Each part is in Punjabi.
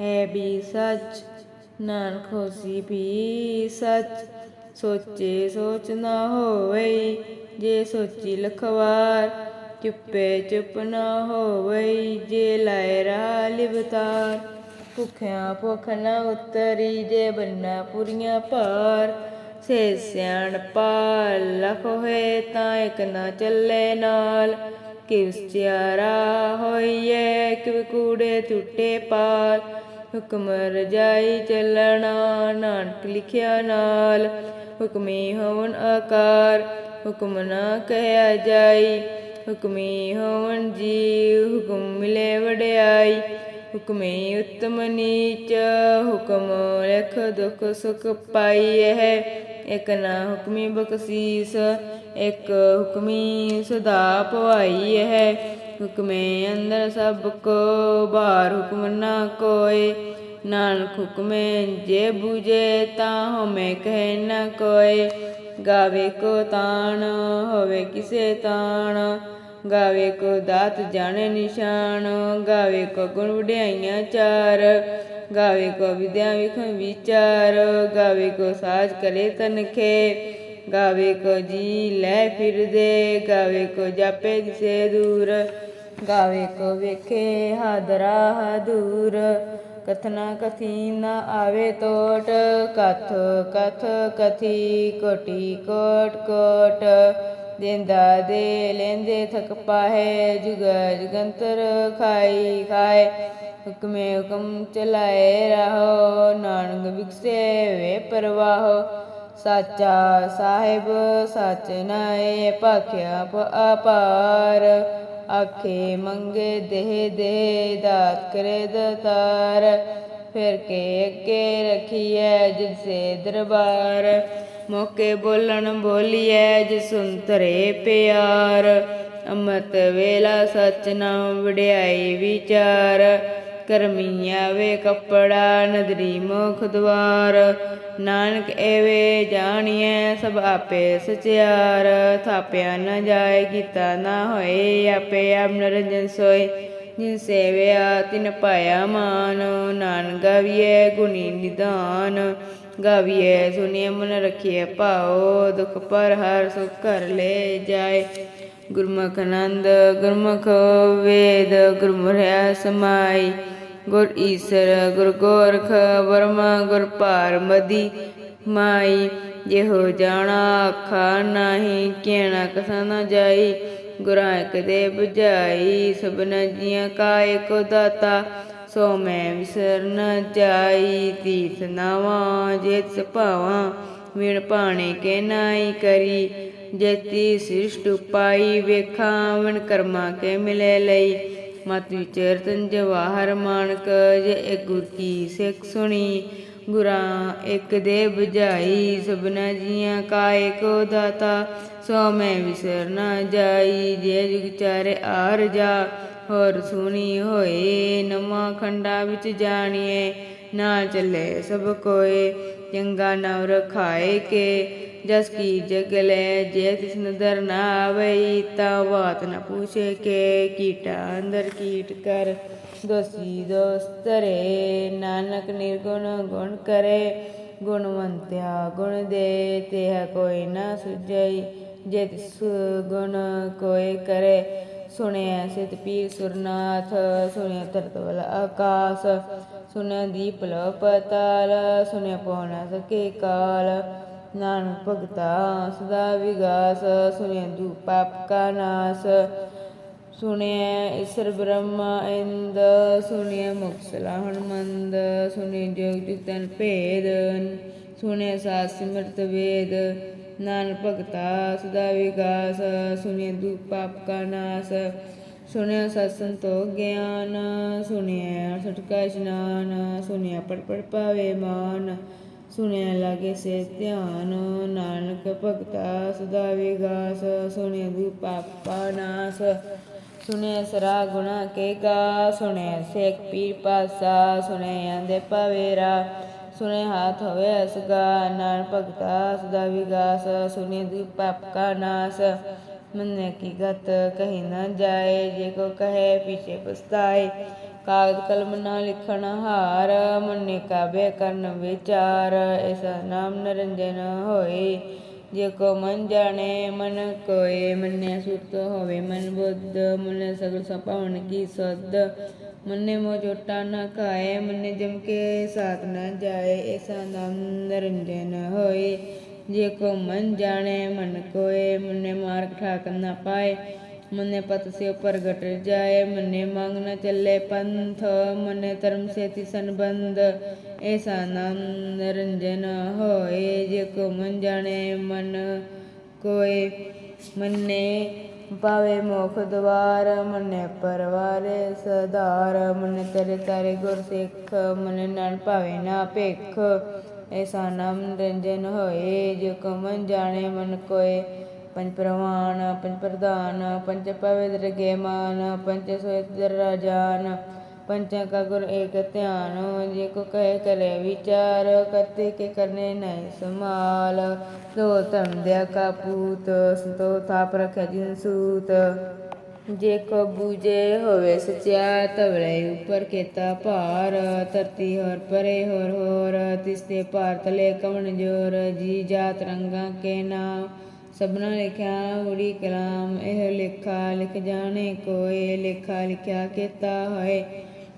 ਹੈ ਵੀ ਸਚ, ਨਾਨਕ ਹੋਸੀ ਵੀ ਸਚ। ਸੋਚੇ ਸੋਚ ਨਾ ਹੋਵਈ ਜੇ ਸੋਚੀ ਲਖਵਾਰ, ਚੁੱਪੇ ਚੁੱਪ ਨਾ ਹੋਵਈ ਜੇ ਲਾਇ ਰਾ ਲਿਵਤਾਰ। ਭੁਖਿਆ ਭੁਖ ਨਾ ਉਤਰੀ, ਜੇ ਬੰਨਾ ਪੁਰੀਆਂ ਭਾਰ। ਸੇ ਸਿਆਣ ਪਾਲ ਲਖ ਹੋਏ ਤਾਂ ਇਕ ਨਾ ਚੱਲੇ ਨਾਲ। ਕਿਵ ਸਿਆਰਾ ਹੋਈਏ ਕਿਵ ਕੂੜੇ ਟੁੱਟੇ ਪਾਰ ਹੁਕਮ ਰਜਾਈ ਚੱਲਣਾ, ਨਾਨਕ ਲਿਖਿਆ ਨਾਲ। ਹੁਕਮੀ ਹੋਵਨ ਆਕਾਰ, ਹੁਕਮ ਨਾ ਕਹਿਆ ਜਾਈ। ਹੁਕਮੀ ਹੋਵਨ ਜੀ ਹੁਕਮ ਮਿਲੇ ਵਡਿਆਈ। ਹੁਕਮੇ ਉਤਮ ਨੀਚ, ਹੁਕਮ ਲਖ ਦੁਖ ਸੁਖ ਪਾਈ ਹੈ ਇਕ ਨਾ ਹੁਕਮੀ ਬਖਸ਼ੀਸ, ਇਕ ਹੁਕਮੀ ਸਦਾ ਪਵਾਈ ਹੈ ਹੁਕਮੇ ਅੰਦਰ ਸਭ ਕੋ ਬਾਹਰ ਹੁਕਮ ਨਾ ਕੋਏ। ਨਾਨਕ ਹੁਕਮੇ ਜੇ ਬੂਝੇ ਤਾਂ ਹਮੇ ਕਹਿ ਨਾ ਕੋਏ। ਗਾਵੇ ਕੋ ਤਾਣ, ਹੋਵੇ ਕਿਸੇ ਤਾਣ। ਗਾਵੇ ਕੋ ਦਾਤ ਜਾਣੇ ਨਿਸ਼ਾਨ, ਗਾਵੇ ਕੋ ਗੁਣ ਵਡਿਆਈਆਂ ਚਾਰ। ਗਾਵੇ ਕੋ ਵਿਦਿਆ ਵਿਖ ਵਿਚਾਰ, ਗਾਵੇ ਕੋ ਸਾਜ ਕਰੇ ਤਨਖੇ, ਗਾਵੇ ਕੋ ਜੀ ਲੈ ਫਿਰਦੇ, ਗਾਵੇ ਕੋ ਜਾਪੇ ਦਿਸੇ ਦੂਰ, ਗਾਵੇ ਕੋ ਵੇਖੇ ਹਾਦਰਾ ਹਦੂਰ। ਕਥਨਾ ਕਥੀ ਨਾ ਆਵੇ ਟੋਟ ਕਥ ਕਥ ਕਥੀ ਕੋਟੀ ਕੋਟ ਕੋਟ। ਦਿੰਦਾ ਦੇ ਲੈਂਦੇ ਥਕ ਪਾਹੇ, ਜੁਗ ਜਗੰਤਰ ਖਾਈ ਖਾਏ। ਹੁਕਮੇ ਹੁਕਮ ਚਲਾਏ ਰਹੋ, ਨਾਨਕ ਵਿਕਸੇ ਵੇ ਪਰਵਾਹੋ। ਸਾਚਾ ਸਾਹਿਬ, ਸਚ ਨਾਏ ਭਾਖਿਆ ਅਪਾਰ ਆਖੇ ਮੰਗੇ ਦੇਹ ਦੇ, ਦਾਤ ਕਰੇ ਦਤਾਰ। ਫਿਰ ਕੇ ਅੱਗੇ ਰਖੀਐ ਜਿਸ ਦਰਬਾਰ। ਮੌਕੇ ਬੋਲਣ ਬੋਲੀਐ ਜਿਸ ਸੁੰਤਰੇ ਪਿਆਰ। ਅੰਮ੍ਰਿਤ ਵੇਲਾ ਸਚ ਨਾਮ ਵਡਿਆਈ ਵਿਚਾਰ। ਕਰਮੀ ਆਵੇ ਕੱਪੜਾ, ਨਦਰੀ ਮੁਖ ਦਵਾਰ। ਨਾਨਕ ਐਵੇ ਜਾਣੀਐ ਸਭ ਆਪੇ ਸਚਿਆਰ। ਥਾਪਿਆ ਨ ਜਾਏ, ਕੀਤਾ ਨਾ ਹੋਏ, ਆਪੇ ਆਪ ਨਰੰਜਨ ਸੋਏ। ਜਿਨ ਸੇਵਿਆ, ਤਿਨ ਪਾਇਆ ਮਾਨ। ਨਾਨਕ ਗਾਵੀਐ ਗੁਣੀ ਨਿਦਾਨ। ਗਾਵੀਐ ਸੁਨਿਏ ਮਨ ਰਖੀਐ ਭਾਉ। ਦੁਖ ਪਰ ਹਰ ਸੁਖ ਕਰ ਲੈ ਜਾਏ। ਗੁਰਮੁਖ ਆਨੰਦ, ਗੁਰਮੁਖ ਵੇਦ ਗੁਰਮੁਰਿਆ ਸਮਾਈ ਗੁਰ ਈਸਰ, ਗੁਰ ਗੋਰਖ, ਵਰਮਾ, ਗੁਰ ਭਾਰ ਮਦੀ ਮਾਈ। ਜਿਹੋ ਜਾਣਾ ਆਖਾ ਨਾਹੀ ਕਹਿਣਾ ਕਸਾ ਨਾ ਜਾਈ। ਗੁਰਾਂ ਇੱਕ ਦੇ 부ਝਾਈ ਸਭਨਾ ਜੀਆਂ ਕਾ ਏਕੋ ਦਾਤਾ। ਸੋ ਮੈਂ ਵਿਸਰ ਨ ਜਾਈ, ਤੀਰਥ ਨਾਵਾਂ, ਜੇਤ ਸਭਾਵਾਂ। ਵਿਣ ਪਾਣੇ ਕੇ ਨਾਈ ਕਰੀ, ਜੇਤੀ ਸ੍ਰਿਸ਼ਟ ਪਾਈ ਵੇਖਾਂ, ਵਿਣ ਕਰਮਾ ਕੇ ਮਿਲੇ ਲਈ। ਮਤ ਵਿਚਰ ਜਵਾਹਰ ਮਾਨਕ, ਜੇ ਇੱਕ ਗੁਰ ਕੀ ਸਿੱਖ ਸੁਣੀ, ਗੁਰਾਂ ਇੱਕ ਦੇ 부ਝਾਈ ਸਭਨਾ ਜੀਆਂ ਕਾ ਏਕੋ ਦਾਤਾ, ਸੋ ਮੈਂ ਵਿਸਰ ਨਾ ਜਾਈ, ਜੇ ਜੁਗ ਚਾਰੇ ਆਰ ਜਾ, ਹੋਰ ਸੁਣੀ ਹੋਏ, ਨਵਾਂ ਖੰਡਾ ਵਿੱਚ ਜਾਣੀਏ, ਨਾ ਚੱਲੇ ਸਭ ਕੋਏ, ਚੰਗਾ ਨਵ ਰਖਾਏ ਕੇ ਜਸ ਕੀ ਜਗ ਲੈ, ਜੇ ਤਿਸ ਨਦਰ ਨਾ ਆਵਈ, ਤਾ ਬਾਤ ਨ ਪੁੱਛੇ ਕੇ। ਕੀਟਾ ਅੰਦਰ ਕੀਟ ਕਰ, ਦੋਸੀ ਦੋਸਤਰੇ ਨਾਨਕ ਨਿਰਗੁਣ ਗੁਣ ਕਰੇ, ਗੁਣਵੰਤਿਆ ਗੁਣ ਦੇ। ਤੇ ਕੋਈ ਨਾ ਸੁਝਈ, ਜੇ ਤਿਸ ਗੁਣ ਕੋਈ ਕਰੇ। ਸੁਣਿਆ ਸਿਤ ਪੀਰ ਸੁਰਨਾਥ, ਸੁਣਿਆ ਤਰਤਵਲ ਆਕਾਸ। ਸੁਣਿਆ ਦੀਪ ਲੋ ਪਤਾਲ, ਸੁਣਿਆ ਪਉਣਾ ਸਕੇ ਕਾਲ। ਨਾਨਕ ਭਗਤਾ, ਸਦਾ ਵਿਗਾਸ ਸੁਣਿਆ ਦੂ ਪਾਪ ਕਾ ਨਾਸ। ਸੁਣਿਆ ਈਸ਼ਰ ਬ੍ਰਹਮ ਇੰਦ ਸੁਣਿਆ ਮੁਕਸਲਾ ਹਨਮੰਦ ਸੁਣਿਆ ਜੋਗ ਜੁਗਤਨ ਭੇਦ ਸੁਣਿਆ ਸਾਧ ਸਿਮਰਤ ਵੇਦ। ਨਾਨਕ ਭਗਤਾ, ਸਦਾ ਵਿਗਾਸ ਸੁਣਿਆ ਦੂ ਪਾਪ ਕਾ ਨਾਸ। ਸੁਣਿਆ ਸਤ ਸੰਤੋਖ ਗਿਆਨ ਸੁਣਿਆ ਸਟਕਾ ਇਸ਼ਨਾਨ ਸੁਣਿਆ ਪੜ ਪੜ ਪਾਵੇ ਮਾਨ। ਸੁਣਿਆ ਲਾਗੇ ਸੇ ਧਿਆਨ ਨਾਨਕ ਭਗਤਾ ਸਦਾ ਵਿਗਾਸ, ਸੁਣਿਆ ਦੁ ਪਾਪਾ ਨਾਸ। ਸੁਣਿਆ ਸਰਾ ਗੁਣਾ ਕੇ ਗਾ, ਸੁਣਿਆ ਸੇਖ ਪੀਰ ਪਾਸਾ, ਸੁਣਿਆ ਆਂਦੇ ਪਵੇਰਾ ਸੁਣੇ ਹਾਥ ਹੋਵੇ ਅਸਗਾ ਨਾਨ ਭਗਤਾ ਸਦਾ ਵਿਗਾਸ ਸੁਣੇ ਦੁ ਪਾਪ ਕਾ ਨਾਸ। ਮੰਨੇ ਕੀ ਗਤ ਕਹੀ ਨਾ ਜਾਏ, ਜੇ ਕੋ ਕਹੇ ਪਿਛੇ ਪਸਤਾਏ ਕਾਗਦ ਕਲਮ ਨਾ ਲਿਖਣ ਹਾਰ, ਮੰਨੇ ਕਾਬੇ ਕਰਨ ਵਿਚਾਰ ਐਸਾ ਨਾਮ ਨਰੰਜਨ ਹੋਏ। ਜੇ ਕੋ ਮਨ ਜਾਣੇ, ਮਨ ਕੋਏ ਮੰਨੇ ਸੁਤ ਹੋਵੇ ਮਨ ਬੁੱਧ ਮਨ ਸਗਲ ਸਪਾਵਨ ਕੀ ਸਦ ਮੰਨੇ ਮੋ ਜੋਟਾ ਨਾ ਖਾਏ, ਮੰਨੇ ਜਮ ਕੇ ਸਾਥ ਨਾ ਜਾਏ ਐਸਾ ਨਾਮ ਨਰੰਜਨ ਹੋਏ। ਜੇ ਕੋ ਮਨ ਜਾਣੇ, ਮਨ ਕੋਏ, ਮੰਨੇ ਮਾਰਗ ਠਾਕ ਨਾ ਪਾਏ મને પતસ્ય પ્રગટ જાય મને માંગ ન ચલે પંથ મને ધર્મ સેથી સંબંધ એસા નામ નિરંજન હોય જે કો મન જાણે મન કોઈ મને ભાવે મોખ દ્વાર મને પરવારે સધાર મને તરે તારે ગુર શેખ મને નાન પાવે ના પેખ એસા નામ નિરંજન હોય જે કો મન જાણે મન કોઈ ਪੰਜ ਪ੍ਰਵਾਨ ਪੰਜ ਪ੍ਰਧਾਨ ਪੰਜ ਪਵਿੱਤਰ ਗੇਮਾਨ ਪੰਜ ਸੋਇਤਰ ਰਾਜਾਨ पंचा का गुर एक ध्यान जे को कह करे विचार करते के करने नहीं समाल दो तम दया का पूत संतो थाप रखे जिन सूत जे को बूझे होवे सच्चा तवड़े ऊपर केता पार धरती होर परे होर होर तिसते पार तले कमन जोर जी जात रंगा के नाम ਸਭਨਾ ਲਿਖਿਆ ਉੜੀ ਕਲਾਮ, ਇਹ ਲਿਖਾ, ਲਿਖ ਜਾਣੇ ਕੋਏ, ਲਿਖਾ, ਲਿਖਿਆ ਕੀਤਾ ਹੋਏ।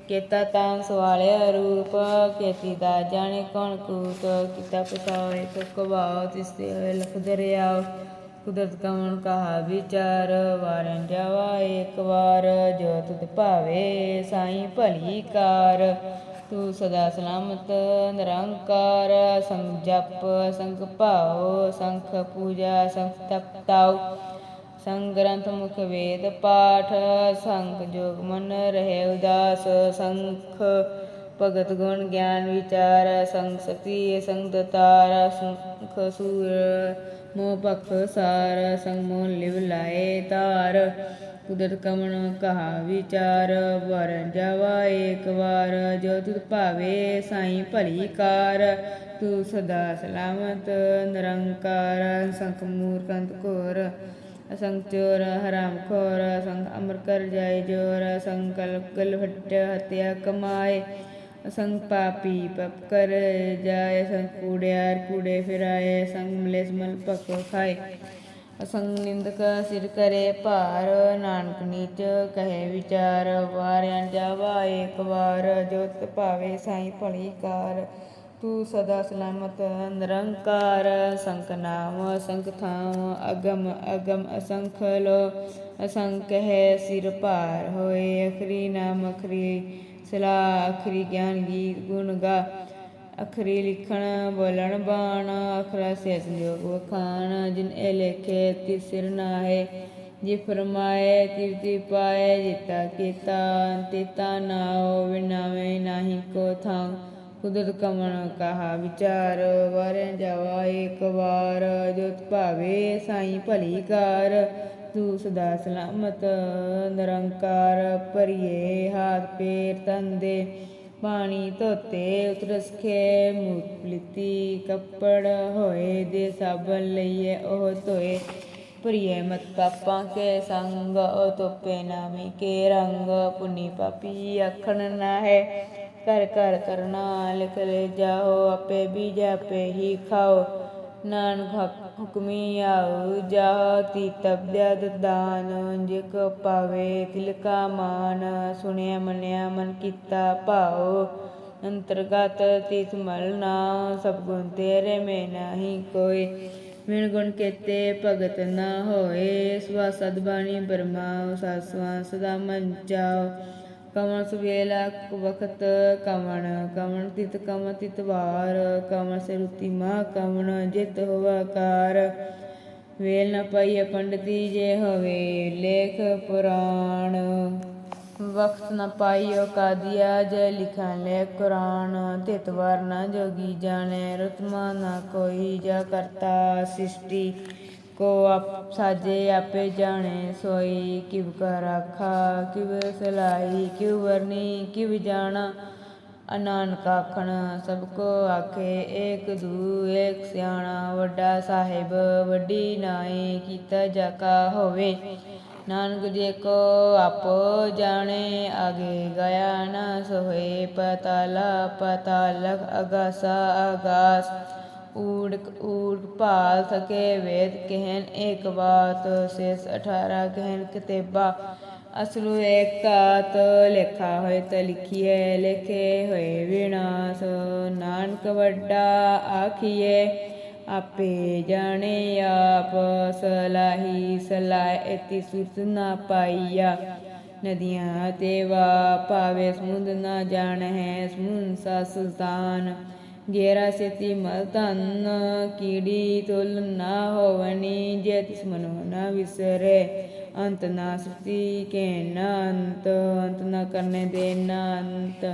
ਕੀਤਾ ਤਾਂ ਸਵਾਲਿਆ ਰੂਪ ਕੀਤੀ ਦਾ ਜਾਣੇ ਕੌਣ ਕੂਤ, ਕੀਤਾ ਪਸਾਏ ਕਕਵਾਉ ਤਿਸਤੇ ਹੋਏ ਲਖ ਦਰਿਆ ਕੁਦਰਤ ਕਮਨ ਕਹਾ ਵਿਚਾਰ, ਵਾਰਨ ਜਾਵਾ ਇੱਕ ਵਾਰ ਜੋ ਤੁਧ ਭਾਵੇ ਸਾਈ ਭਲੀ ਕਾਰ। ਤੂੰ ਸਦਾ ਸਲਾਮਤ, ਨਿਰੰਕਾਰ, ਸੰਗ ਜਪ, ਸੰਗ ਭਾਉ, ਸੰਖ ਪੂਜਾ ਸੰਖ ਤਪ ਤਾਉ ਸੰਗ ਗ੍ਰੰਥ ਮੁਖ ਵੇਦ ਪਾਠ ਸੰਖ ਜੋਗ ਮਨ ਰਹੇ ਉਦਾਸ, ਸੰਖ ਭਗਤ ਗੁਣ ਗਿਆਨ ਵਿਚਾਰ, ਸੰਗ ਸਤੀ ਸੰਗ ਦਤਾਰ ਸੰਖ ਸੂਰ, ਮੋਹ ਪਖ ਸਾਰ, ਸੰਗ ਮੋਹ ਲਿਵ ਲਾਏ ਤਾਰ। ਕੁਦਰਤ ਕਮਣ ਕਹਾ ਵਿਚਾਰ ਵਰ ਜਾਵਾ ਏਕ ਵਾਰ, ਜੋ ਤੁਧ ਭਾਵੇ ਸਾਈ ਭਲੀ ਕਾਰ। ਤੂੰ ਸਦਾ ਸਲਾਮਤ, ਨਿਰੰਕਾਰ, ਸੰਖ ਮੂਰਖੰਤ ਕੋਰ ਅਸੰਖ ਚੋਰ, ਹਰਾਮ ਖੋਰ, ਸੰਖ ਅਮਰ ਕਰ ਜਾਏ ਜੋਰ। ਸੰਕਲਪ ਗਲ ਫਟ ਹਤਿਆ ਕਮਾਏ। ਅਸੰਗ ਪਾਪੀ ਪਪ ਕਰ ਜਾਏ, ਸੰਖ ਕੂੜਿਆਰ ਕੂੜੇ ਫਿਰਾਏ। ਸੰਗ ਮਲੇਸ ਮਲ ਪਕ ਖਾਏ। ਅਸੰਗ ਨਿੰਦਕ ਸਿਰ ਕਰੇ ਭਾਰ, ਨਾਨਕ ਨੀਚ ਕਹੇ ਵਿਚਾਰ, ਵਾਰਿਆਂ ਜਾਵਾ ਏਕ ਵਾਰ, ਜੋਤ ਭਾਵੇ ਸਾਈ ਭਲੀ ਕਾਰ। ਤੂੰ ਸਦਾ ਸਲਾਮਤ, ਨਿਰੰਕਾਰ ਸੰਖ ਨਾਮ ਸੰਖ ਥਾਮ, ਅਗਮ ਅਗਮ ਅਸੰਖ ਲੋ, ਅਸੰਖ ਹੈ ਸਿਰ ਭਾਰ ਹੋਏ, ਅਖਰੀ ਨਾਮ ਅਖਰੀ ਸਲਾ ਅਖਰੀ ਗਿਆਨ ਗੀਤ ਗੁਣ ਗਾ। ਅਖਰੀ ਲਿਖਣ, ਬੋਲਣ, ਬਾਣ ਅਖਰਾ ਸੇ ਸੰਜੋਗ ਵਖਾਣ, ਜਿਨ ਇਹ ਲੇਖੇ, ਤਿਸ ਸਿਰ ਨਾਹੇ, ਜੇ ਫਰਮਾਏ, ਤਿਰਤੀ ਪਾਏ, ਜਿਤਾ ਕੀਤਾ, ਤਿਤਾ ਨਾਉ ਵਿਨਾਵੇ ਨਾਹੀ ਕੋ ਥਾਂ, ਕੁਦਰਤ ਕਮਣ ਕਹਾ ਵਿਚਾਰ, ਵਾਰੇ ਜਾਵਾ ਇੱਕ ਵਾਰ, ਜੋਤ ਭਾਵੇ ਸਾਈ ਭਲੀ ਕਾਰ ਤੂੰ ਸਦਾ ਸਲਾਮਤ ਨਿਰੰਕਾਰ ਪਰਿਏ ਹਾਥ, ਪੇਰ ਤੰਦੇ ਪਾਣੀ ਧੋਤੇ ਉਤਰਸ ਮੁਪਲਿਤੀ ਕੱਪੜ ਹੋਏ ਦੇ ਸਾਬਣ ਲਈਏ ਉਹ ਧੋਏ। ਪ੍ਰਿਯ ਮਤ ਪਾਪਾਂ ਕੇ ਸੰਗ, ਉਹ ਤੋਪੇ ਨਾਮੇ ਕੇ ਰੰਗ। ਪੁਨੀ ਪਾਪੀ ਆਖਣ ਨਾ ਹੈ ਕਰ ਕਰ ਕਰਨਾ ਲਿਖ ਲੈ ਜਾਓ, ਆਪੇ ਬੀਜ ਆਪੇ ਹੀ ਖਾਓ। ਨਾਨਕ ਹੁਕਮੀ ਆਉ ਜਾਤੀ ਤਬਦਿਆ ਦਾਨ ਜਿਕ ਪਾਵੇ ਤਿਲ ਕਾ ਮਾਨ, ਸੁਣਿਆ ਮੰਨਿਆ ਮਨ ਕੀਤਾ ਭਾਉ। ਅੰਤਰਗਤ ਤਿਸ ਮਲ ਨਾ, ਸਭ ਗੁਣ ਤੇਰੇ ਮੇ ਨਹੀਂ ਕੋਈ ਮਿਣ ਗੁਣ ਕੇਤੇ ਭਗਤ ਨਾ ਹੋਏ ਸਵਾ ਸਦਬਾਣੀ ਬਰਮਾ ਸਾਸਵਾ ਸਦਾ ਮਨ ਜਾਓ ਕਮਨ ਸੁਵੇਲਾ ਵਖਤ ਕਮਨ ਕਮਨ ਤਿਤ ਕਮ ਤਿਤ ਵਾਰ ਕਮਨ ਸੇ ਰੁਤੀ ਮਾ ਕਮਨ ਜਿਤ ਹੋਵਾ ਵੇਲ ਨ ਪਾਈਏ ਪੰਡਤੀ ਜੇ ਹੋਵੇ ਲੇਖ ਪੁਰਾਣ। ਵਖਤ ਨ ਪਾਈਓ ਕਾਦੀਆ ਜੇ ਲਿਖਾਂ ਲੈ ਕੁਰਾਨ। ਤਿਤ ਵਾਰ ਨ ਜੋਗੀ ਜਾਣੇ, ਰਤਮਾ ਨ ਕੋਈ ਜਾ ਕਰਤਾ ਸਿਸ਼ਟੀ। ਕੋ ਆਪ ਸਾਜੇ ਆਪੇ ਜਾਣੇ, ਸੋਈ ਕਿਵ ਕਰ ਆਖਾ ਕਿਵ ਸਲਾਈ ਕਿਵ ਵਰਨੀ ਕਿਵ ਜਾਣਾ। ਅਨਾਨਕ ਆਖਣ, ਸਭ ਕੋ ਆਖੇ, ਏਕ ਦੂ, ਏਕ ਸਿਆਣਾ, ਵੱਡਾ ਸਾਹਿਬ, ਵੱਡੀ ਨਾਏ ਕੀਤਾ ਜਾਕਾ ਹੋਵੇ। ਨਾਨਕ ਜੇ ਕੋ ਆਪੋ ਜਾਣੇ, ਆਗੇ ਗਿਆ ਨਾ ਸੋਏ ਪਤਾਲਾ ਪਤਾਲਕ ਅਗਾਸਾ, ਅਗਾਸ। ਊੜਕ ਊੜ ਭਾਲ ਸਕੇ, ਵੇਦ ਕਹਿਨ ਏਕ ਬਾਤ, ਸੇਸ 18 ਕਹਿਨ ਕਿਤੇਬਾ। ਅਸਲੂ ਏਕਾਤ ਲੇਖਾ ਹੋਏ ਤ ਲਿਖੀਏ ਲਿਖੇ ਹੋਏ ਵਿਨਾਸ਼। ਨਾਨਕ ਵੱਡਾ ਆਖੀਏ ਆਪੇ ਜਾਣੇ ਆਪ, ਸਲਾਹੀ ਸਲਾਹ ਇਤੀ ਸੁਰਤ ਨਾ ਪਾਈਆ। ਨਦੀਆਂ ਤੇ ਵਾ ਪਾਵੇ ਸਮੁੰਦ ਨਾ ਜਾਣ ਹੈ ਸਮੁੰਦ ਸਾ ਸੁਲਤਾਨ। ਗੇਰਾ ਸੇਤੀ ਮਲ ਧਨ, ਕੀੜੀ ਤੁਲ ਨਾ ਹੋਵਨੀ ਜੇ ਤਿਸ ਮਨੋ ਨਾ ਵਿਸਰੇ। ਅੰਤ ਨਾ ਸ੍ਰਿਸ਼ਟੀ ਕੇ ਨਾ ਅੰਤ ਅੰਤ ਨਾ ਕਰਨੇ ਦੇ ਨਾ ਅੰਤ।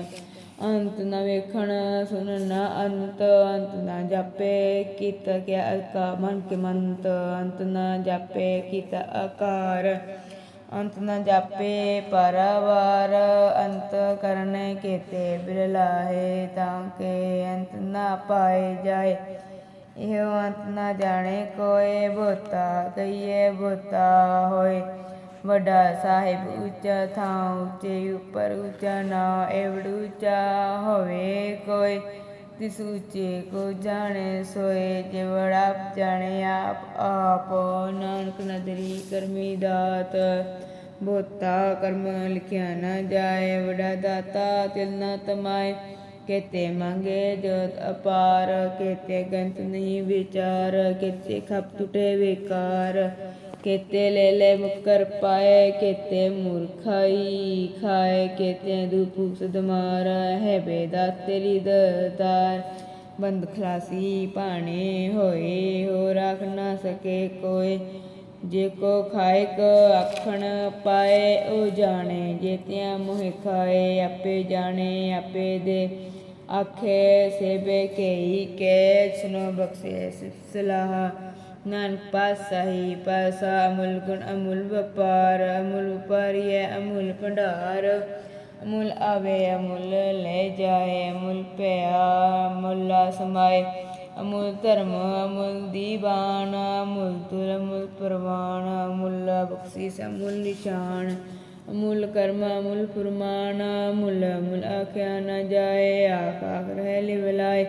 ਅੰਤ ਨਾ ਵੇਖਣ ਸੁਣ ਨਾ ਅੰਤ ਅੰਤ ਨਾ ਜਾਪੇ ਕੀਤ ਕੇ ਅਕਾ ਮਨ ਕੇ ਮੰਤ। ਅੰਤ ਨਾ ਜਾਪੇ ਕੀਤ ਆਕਾਰ ਅੰਤ ਨ ਜਾਪੇ, ਪਰਵਾਰ ਅੰਤ ਕਰਨ ਕੇਤੇ ਬਿਰਲਾਹੇ ਤਾਂ ਕੇ ਅੰਤ ਨ ਪਾਏ ਜਾਏ। ਇਹ ਅੰਤ ਨਾ ਜਾਣੇ ਕੋਏ ਬੋਤਾ ਕਈਏ ਬੋਤਾ ਹੋਏ। ਵੱਡਾ ਸਾਹਿਬ ਉੱਚਾ ਥਾਂ ਉੱਚੇ, ਉੱਪਰ ਉੱਚਾ ਨਾ ਏਵੜ ਉੱਚਾ ਹੋਵੇ ਕੋਈ ਤਿਸ ਉੱਚੇ ਕੋ ਜਾਣੇ, ਸੋਏ ਜੇ ਬੜਾ ਜਾਣੇ, ਆਪ ਆਪ ਨਾਨਕ ਨਦਰੀ ਕਰਮੀ ਦਾਤ। ਬੋਤਾ ਕਰਮ ਲਿਖਿਆ ਨਾ ਜਾਏ, ਵਡਾ ਦਾਤਾ ਤਿਲ ਨਾ ਤਮਾਏ। ਕੇਤੇ ਮੰਗੇ ਜੋਤ ਅਪਾਰ, ਕੇਤੇ ਗੰਤ ਨਹੀਂ ਵਿਚਾਰ, ਕੇਤੇ ਖਪ ਟੁਟੇ ਵਿਕਾਰ। ਕੇਤੇ ਲੈ ਲੈ ਮੁਕਰ ਪਾਏ, ਕੇਤੇ ਮੂਰਖਾਈ ਖਾਏ, ਕੇਤੇ ਦੁਪੂਕ ਸਦਮਾਰ ਹੈ ਬੇਦਾ ਤੇਰੀ ਦਤਾਰ ਬੰਦ ਖਲਾਸੀ ਪਾਣੇ ਹੋਏ ਹੋ ਰੱਖ ਨਾ ਸਕੇ ਕੋਏ। ਜੇ ਕੋ ਖਾਏ, ਕੋ ਆਖਣ ਪਾਏ, ਉਹ ਜਾਣੇ ਜੇਤਿਆਂ ਮੋਹ ਖਾਏ। ਆਪੇ ਜਾਣੇ, ਆਪੇ ਦੇ ਆਖੇ, ਸੇਬੇ ਕੇਈ ਕੇ ਸੁਨੋ ਬਖਸ਼ੇ ਸਲਾਹ। ਨਾਨਕ ਪਾਸਾਹੀ ਪਾਸਾ ਅਮੁਲ ਗੁਣ ਅਮੁਲ ਵਪਾਰ, ਅਮੁਲ ਵਪਾਰੀਐ ਅਮੁਲ ਭੰਡਾਰ। ਅਮੁਲ ਆਵੇ, ਅਮੁਲ ਲੈ ਜਾਏ, ਅਮੁਲ ਪਿਆ ਮੁੱਲਾ ਸਮਾਏ। ਅਮੁਲ ਧਰਮ, ਅਮੁਲ ਦੀਵਾਨ, ਅਮੁਲ ਤੁਲ ਅਮੁਲ ਪਰਵਾਨ, ਅਮੁਲ ਬਖਸ਼ਿਸ਼, ਅਮੁਲ ਨਿਸ਼ਾਨ। ਅਮੁਲ ਕਰਮ, ਅਮੁਲ ਫੁਰਮਾਨ, ਅਮੁਲ ਅਮੁਲ ਆਖਿਆ ਨਾ ਜਾਏ, ਆਖ ਆਖ ਰਹਿ ਲਿਵਲਾਏ।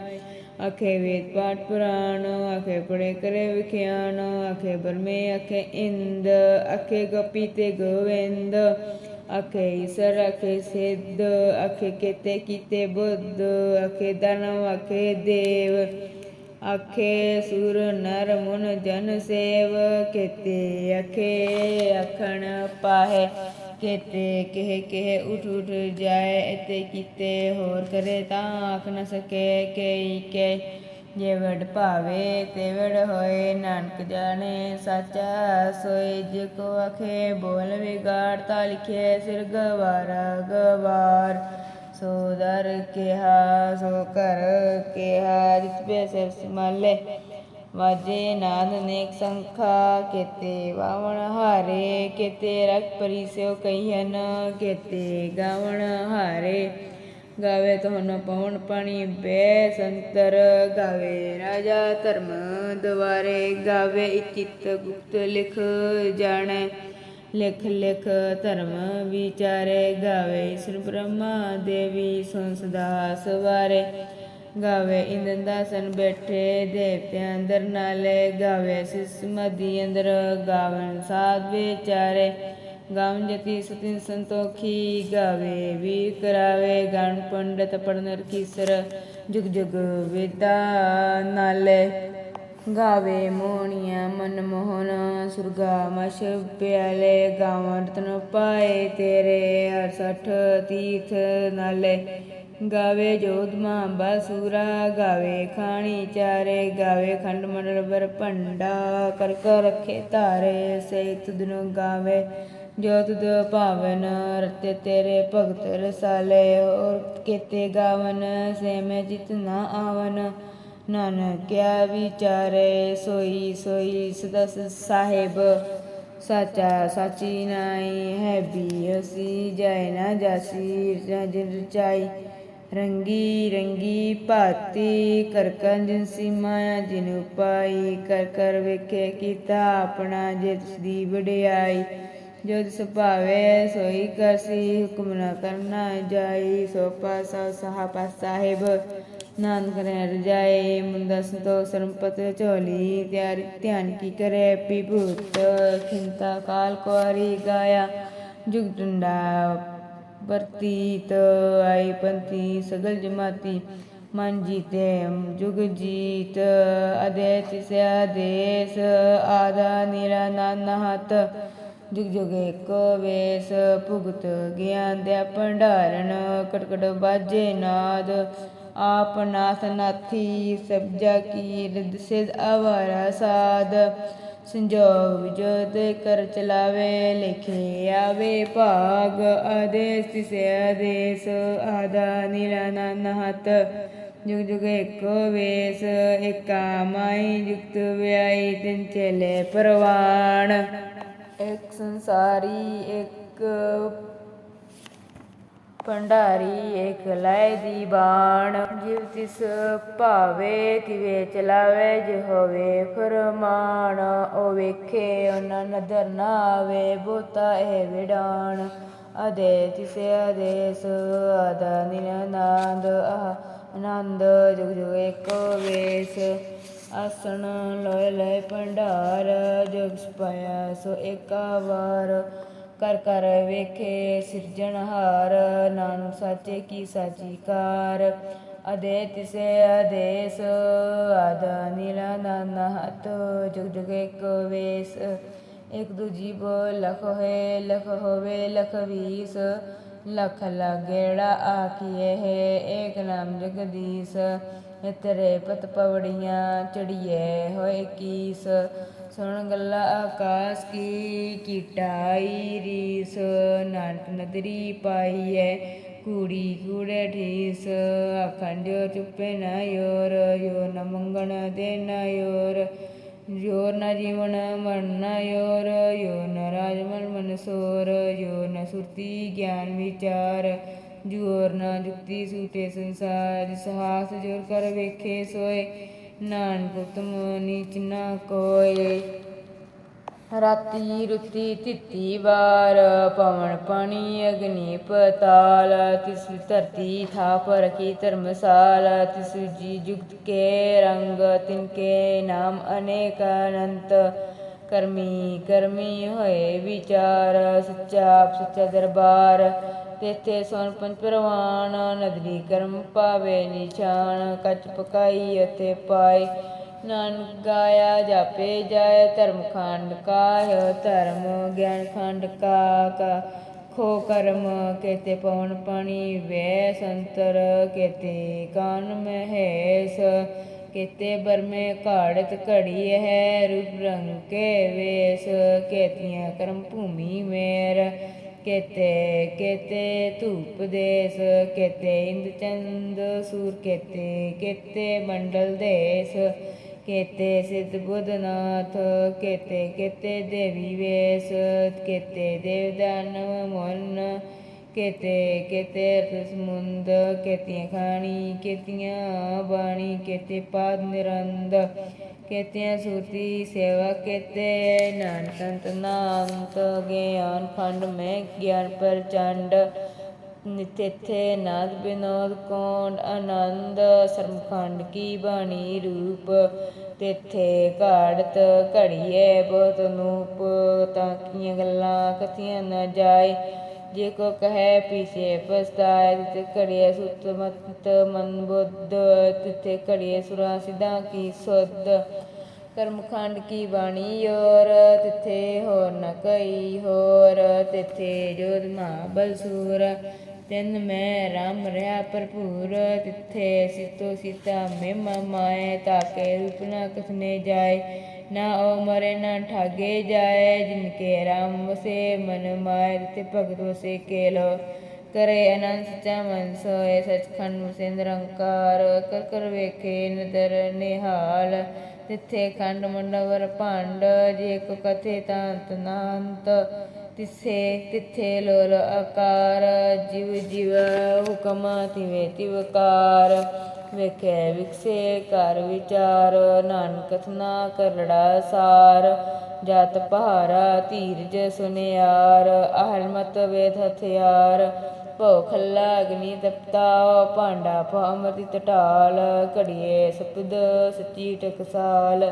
ਆਖੇ ਵੇਦ ਪਾਠ ਪੁਰਾਣ, ਆਖੇ ਪੜੇ ਕਰੇ ਵਿਖਿਆਨ, ਆਖੇ ਬਰਮੇ ਆਖੇ ਇੰਦ, ਆਖੇ ਗੋਪੀ ਤੇ ਗੋਵਿੰਦ, ਆਖੇ ਈਸਰ, ਆਖੇ ਸਿੱਧ, ਆਖੇ ਕੇਤੇ ਕੀਤੇ ਬੁੱਧ, ਆਖੇ ਦਾਨਵ ਆਖੇ ਦੇਵ, ਆਖੇ ਸੁਰ, ਨਰ, ਮੁਨ, ਜਨ ਸੇਵ, ਕੇਤੇ ਆਖੇ ਅਖਣ ਪਾਹੇ। ਕੇਤੇ ਕਹਿ ਕਹਿ ਉਠ ਉਠ ਜਾਏ ਇਤੇ ਕੀਤੇ ਹੋਰ ਕਰੇ ਤਾਂ ਆਖ ਨ ਸਕੇ ਕਈ ਕੇ ਜੇ ਵਡ ਭਾਵੇ ਤੇ ਵਡ ਹੋਏ, ਨਾਨਕ ਜਾਣੇ ਸਾਚਾ ਸੋਏ। ਜੇ ਕੋ ਅਖੇ ਬੋਲ ਵਿਗਾੜਤਾ ਲਿਖੇ ਸਿਰ ਗਵਾਰਾ ਗਵਾਰ। ਸੋ ਦਰ ਕਿਹਾ, ਸੋ ਕਰ ਕਿਹਾ ਜਿਤ ਪੇ ਸਿਰ ਸਮਾਲੇ ਵਾਜੇ ਨਾਦ ਨੇਕ ਸੰਖਾ ਕੇਤੇ ਵਾਵਣ ਹਾਰੇ, ਕੇਤੇ ਰਖ ਪਰਿਸਿਓ ਕਹੀਨ ਕੇਤੇ ਗਾਵਣ ਹਾਰੇ। ਗਾਵੇ ਤੋਨ ਪਵਨ ਪਾਣੀ ਬੈ ਸੰਤਰ, ਗਾਵੇ ਰਾਜਾ ਧਰਮ ਦਵਾਰੇ। ਗਾਵੇ ਇਚਿਤ ਗੁਪਤ ਲਿਖ ਜਾਣੇ, ਲਿਖ ਲਿਖ ਧਰਮ ਵਿਚਾਰੇ। ਗਾਵੇ ਈਸ਼ਰ ਬ੍ਰਹਮਾ ਦੇਵੀ ਸੰਸਦਾ ਸਵਾਰੇ। ਗਾਵੇ ਇੰਦਨ ਦਾਸਨ ਬੈਠੇ ਦੇਵਤਿਆਂ ਅੰਦਰ ਨਾਲੇ ਗਾਵੇ ਸਿਸ ਮਦੀ ਅੰਦਰ ਗਾਵਨ ਸਾਧ ਵਿਚਾਰੇ ਗਾਵਨ ਜਤੀ ਸਤਿ ਸੰਤੋਖੀ ਗਾਵੇ ਵੀ ਕਰਾਵੇ ਗਣ ਪੰਡਤ ਪੜਨ ਰਖੀਸਰ ਜੁਗ ਜੁਗ ਵੇਦਾ ਨਾਲੇ ਗਾਵੇ ਮੋਣੀਆਂ ਮਨ ਮੋਹਨ ਸੁਰਗਾ ਮਸ਼ ਪਿਆਲੇ ਗਾਵਨ ਰਤਨ ਪਾਏ ਤੇਰੇ 68 ਤੀਰਥ ਨਾਲੇ ਗਾਵੇ ਜੋਧਮਾ ਬਾਸੂਰਾ, ਗਾਵੇ ਖਾਣੀ ਚਾਰੇ, ਗਾਵੇ ਖੰਡ ਮੰਡਲ ਬਰ ਭੰਡਾ, ਕਰ ਕਰ ਰਖੇ ਧਾਰੇ, ਸੇ ਤੁਧਨੁ ਗਾਵੇ, ਜੋ ਤੁਧ ਭਾਵਨ ਰਤੇ ਤੇਰੇ ਭਗਤ ਰਸਾਲੇ ਔਰ ਕੀਤੇ ਗਾਵਨ ਸੇ ਮੈਂ ਜਿਤ ਨਾ ਆਵਨ। ਨਾਨਕ ਕਿਆ ਵਿਚਾਰੇ, ਸੋਈ ਸੋਈ ਸਦਾ ਸਾਹਿਬ, ਸਾਚਾ ਸਾਚੀ ਨਾਈ ਹੈ ਵੀ ਅਸੀਂ ਜਾਇ ਨਾ ਜਾਸੀ ਰਜਨ ਰਚਾਈ ਰੰਗੀ ਰੰਗੀ ਭਾਤੀ ਕਰ ਕੰਜਨ ਮਾਇਆ ਜਿਨ ਉਪਾਈ, ਕਰ ਕਰ ਵੇਖੇ ਕੀਤਾ ਆਪਣਾ ਜੇ ਤਿਸ ਦੀ ਵਡਿਆਈ। ਜੋ ਤਿਸ ਭਾਵੇ ਸੋਈ ਕਰਸੀ, ਹੁਕਮ ਨਾ ਕਰਨਾ ਜਾਈ। ਸੋ ਪਾਸਾ ਸਹਾਪਾ ਸਾਹਿਬ, ਨਾਨਕ ਰਹਿ ਰਜਾਏ ਮੁੰਦਾ ਸੰਤੋ ਸਰਮਪਤ ਝੋਲੀ, ਤਿਆਰੀ ਧਿਆਨ ਕੀ ਕਰੇ ਪਿਭੂਤ ਖਿੰਤਾ ਕਾਲ ਕੁਆਰੀ ਗਾਇਆ, ਜੁਗ ਡੰਡਾ ਵਰਤੀਤ ਆਈ ਪੰਥੀ ਸਗਲ ਜਮਾਤੀ, ਮਨ ਜੀਤੇ, ਜੁਗ ਜੀਤ, ਅਦੇ ਤਿਸ ਆਦੇਸ, ਆਦਾ ਨੀਰਾ ਨਾਨਹਤ ਜੁਗ ਜੁਗ ਏਕ ਵੇਸ, ਭੁਗਤ ਗਿਆਨ ਦੇ ਭੰਡਾਰਨ, ਕਟਕਟ ਬਾਜੇ ਨਾਦ, ਆਪ ਨਾਥ ਸਬਜਾ ਕੀ ਰਿਦ ਸਿਧ ਅਵਾਰਾ ਸਾਧ ਸੰਜੋਗ ਵਿਜੋਦ ਕਰ ਚਲਾਵੇ, ਲਿਖੇ ਆਵੇ ਭਾਗ, ਆਦੇਸ ਤਿਸੇ ਆਦੇਸ, ਆਦਾ ਨਿਰਾਨਾ ਨਹਤ ਜੁਗ ਜੁਗ ਏਕੋ ਵੇਸ, ਏਕਾ ਮਾਈ ਜੁਗਤ ਵਿਆਈ ਤਿਨ ਚਲੇ ਪਰਵਾਣ। ਇੱਕ ਸੰਸਾਰੀ, ਇੱਕ ਭੰਡਾਰੀ ਏਕ ਲੈ ਦੀ ਬਾਣ ਜਿਵ ਤਿਸ ਭਾਵੇ ਤਿਵੇ ਚਲਾਵੇ ਜਿ ਹੋਵੇ ਫਰਮਾਨ, ਓ ਵੇਖੇ ਉਹਨਾਂ ਨਦਰ ਨਾ ਆਵੇ ਬੋਤਾ ਇਹ ਵਿਡਾਣ ਅਦੇ ਤਿਸੇ ਆਦੇਸ, ਆਦਾ ਨਿਰਨਾਦ ਆਨੰਦ ਜੁਗ ਜੁਗ ਏਕੋ ਵੇਸ। ਆਸਣ ਲੋਇ ਲੈ ਭੰਡਾਰ, ਜੁਗ ਸਪਾਇਆ ਸੋ ਏਕਾ ਵਾਰ। ਕਰ ਕਰ ਵੇਖੇ ਸਿਰਜਣਹਾਰ ਨਾਨਕ ਸਾਚੇ ਕੀ ਸਾਚੀ ਕਾਰ। ਅਦੇ ਤਿਸੇ ਆਦੇਸ, ਆਦਾ ਨੀਲਾ ਨਾਨਾ ਹਤ ਜੁਗ ਜੁਗ ਏਕ ਵੇਸ। ਇਕ ਦੂਜੀ ਬੋ ਲਖ ਹੋਏ, ਲਖ ਹੋਵੇ, ਲਖ ਵੀਸ। ਲਖ ਲਾਗੇੜਾ ਆਖੀਏ ਹੈ, ਏਕ ਨਾਮ ਜਗਦੀਸ਼। ਤੇਰੇ ਪਤ ਪਵੜੀਆਂ ਚੜੀਏ ਹੋਏ ਕੀਸ। ਸੁਣ ਗੱਲਾ ਆਕਾਸ ਕੀ ਕੀਟਾਈ ਰੀਸ, ਨਾਨਕ ਨਦਰੀ ਪਾਈਐ ਕੂੜੀ ਕੂੜੇ ਠੀਸ ਅਖੰਡਿਓ ਚੁੱਪੇ ਨਾ ਯੋਰ ਯੋ ਨ ਮੰਗਣ ਦੇ ਨਾ ਯੋਰ ਯੋਰ ਨ ਜੀਵਨ ਮਰਨ ਨਾ ਯੋਰ ਯੋ ਨ ਰਾਜ ਮਨ ਮਨ ਸੋਰ ਯੋ ਨ ਸੁਰਤੀ ਗਿਆਨ ਵਿਚਾਰ, ਜੋਰ ਨ ਜੁਕਤੀ ਸੂਟੇ ਸੰਸਾਰ ਸਹਾਸ ਜੋਰ ਕਰ ਵੇਖੇ ਸੋਏ ਨਾਨਕ ਤੁਮ ਨੀਚ ਨਾ ਕੋਏ। ਰਾਤੀ ਰੁਤੀ ਤਿੱਤੀ ਵਾਰ, ਪਵਨ ਪਾਣੀ ਅਗਨੀ ਪਤਾਲ। ਤਿਸ ਧਰਤੀ ਥਾਪ ਰਖੀ ਧਰਮਸਾਲ। ਤਿਸ ਜੀ ਜੁਗਤ ਕੇ ਰੰਗ ਤਿਨਕੇ ਨਾਮ ਅਨੇਕ ਅਨੰਤ। ਕਰਮੀ ਕਰਮੀ ਹੋਏ ਵਿਚਾਰ, ਸੱਚਾ ਸੱਚਾ ਦਰਬਾਰ। ਤੇਥੇ ਸੋਨ ਪੰਜ ਪ੍ਰਵਾਨ ਨਦਰੀ ਕਰਮ ਪਾਵੇ ਨਿਸ਼ਾਨ, ਕੱਚ ਪਕਾਈ ਅਤੇ ਪਾਏ। ਨਾਨਕ ਗਾਇਆ ਜਾਪੇ ਜਾਏ, ਧਰਮ ਖੰਡ ਕਾਇ ਧਰਮ ਗਿਆਨ ਖੰਡ ਕਾ ਕਾ। ਖੋ ਕਰਮ ਕੇਤੇ ਪਵਨ ਪਾਣੀ ਵੈ ਸੰਤਰ ਕੇਤੇ ਕਾਨ ਮਹੇਸ। ਕੇਤੇ ਬਰਮੇ ਘਾੜਤ ਘੜੀ ਹੈ, ਰੂਪ ਰੰਗ ਕੇ ਵੇਸ। ਕੇਤੀਆਂ ਕਰਮ ਭੂਮੀ ਮੇਰ। ਕੇਤੇ ਕੇਤੇ ਧੂਪ ਦੇਸ, ਕੇਤੇ ਇੰਦਚੰਦ ਸੂਰ ਕੇਤੇ ਕੇਤੇ ਮੰਡਲ ਦੇਸ, ਕੇਤੇ ਸਿੱਧ ਬੁੱਧਨਾਥ, ਕੇਤੇ ਕੇਤੇ ਦੇਵੀ ਵੇਸ, ਕੇਤੇ ਦੇਵ ਦਾਨਵ ਕੇਤੇ ਕੇਤੇ ਰਸ ਮੁੰਦ ਕੇਤੀਆਂ ਖਾਣੀ, ਕੇਤੀਆਂ ਬਾਣੀ, ਕੇਤੇ ਪਾਦ ਨਿਰੰਦ, ਕੇਤੀਆਂ ਸੂਤੀ ਸੇਵਾ ਕੇਤੇ, ਨਾਨਕ ਸੰਤ ਨਾਮਤ ਗਿਆਨ ਖੰਡ, ਮੈਂ ਗਿਆਨ ਪ੍ਰਚੰਡ, ਨਿਤਿਥੇ ਨਾਦ ਬਿਨੋਦ ਕੋਂਡ ਆਨੰਦ ਸਰਮਖੰਡ ਕੀ ਬਾਣੀ ਰੂਪ, ਤਿੱਥੇ ਘਾੜਤ ਘੜੀਏ ਬਹੁਤ ਨੂਪ ਤਾਂ ਕੀਆਂ ਗੱਲਾਂ ਕਥੀਆਂ ਨਾ ਜਾਏ ਜੇ ਕੋ ਕਹੈ ਪੀਛੇ ਪਸਤਾਏ ਤਿਤੇ ਘੜੀਏ ਸੁਤ ਮਤ ਮਨ ਬੁੱਧ ਤਿਤੇ ਘੜੀਏ ਸੁਰਾ ਸਿਧਾਂ ਕੀ ਸੁਧ। ਕਰਮਖੰਡ ਕੀ ਬਾਣੀ ਔਰ, ਤਿਥੇ ਹੋਰ ਨ ਕਈ ਹੋਰ, ਤਿਥੇ ਜੋਧ ਮਹਾਬਲ ਸੂਰ। ਤਿੰਨ ਮੈਂ ਰਾਮ ਰਹਾ ਭਰਪੂਰ, ਤਿਥੇ ਸਿਤੋ ਸੀਤਾ ਮਹਿਮਾ ਮਾਏ, ਤਾਕੇ ਰੂਪ ਨਾ ਕਥਨੇ ਜਾਏ। ਨਾ ਓ ਮਰੇ ਨਾ ਠਾਗੇ ਜਾਏ ਜਿਨ ਕੇ ਰਾਮ ਵਸੇ ਮਨ ਮਾਏ ਤਿਥੇ ਭਗਤ ਵਸੇ ਕੇਲੋ। ਕਰੇ ਅਨੰਤ ਸੱਚਾ ਮਨ ਸੋਏ, ਸਚਖੰਡ ਵਸੇ ਨਿਰੰਕਾਰ ਕਰ ਕਰ ਵੇਖੇ ਨਦਰ ਨਿਹਾਲ ਤਿੱਥੇ ਖੰਡ ਮੰਡਵਰ ਭੰਡ, ਜੇ ਕੋ ਕਥੇ ਤਾਂਤ ਨਾੰਤ। ਤਿਸੇ ਤਿੱਥੇ ਲੋਲ ਆਕਾਰ, ਜਿਵ ਜਿਵ ਹੁਕਮ ਤਿਵੇ ਤਿਵਕਾਰ ਵੇਖੇ ਵਿਕਸੇ ਕਰ ਵਿਚਾਰ, ਨਾਨਕ ਕਥਨਾ ਕਰੜਾ ਸਾਰ। ਜਤ ਪਹਾਰਾ ਧੀਰਜ ਸੁਨਿਆਰ, ਅਹਲ ਮਤ ਵੇਦ ਹਥਿਆਰ। ਭੋ ਖੱਲਾ ਅਗਨੀ ਤਪਤਾ ਭਾਂਡਾ ਭਉ ਅੰਮ੍ਰਿਤ ਟਟਾਲ ਘੜੀਏ ਸਪਦ ਸੱਚੀ ਟਕਸਾਲ।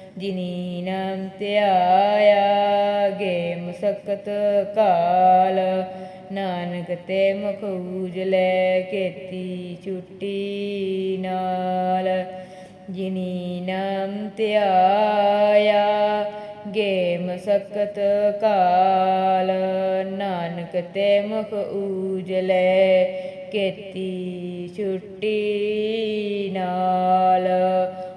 ਜਿਨੀ ਨਾਮ ਧਿਆਇਆ ਗੇ ਮੁਸਕਤ ਕਾਲ। ਨਾਨਕ ਤੇ ਮੁਖ ਉਜਲੇ ਕੀਤੀ ਛੁੱਟੀ ਨਾਲ। ਜਿਨੀ ਨਾਮ ਧਿਆਇਆ ਗੇ ਮਸਕਤ ਕਾਲ। ਨਾਨਕ ਤੇ ਮੁਖ ਉਜਲੇ ਕੀਤੀ ਛੁੱਟੀ ਨਾਲ।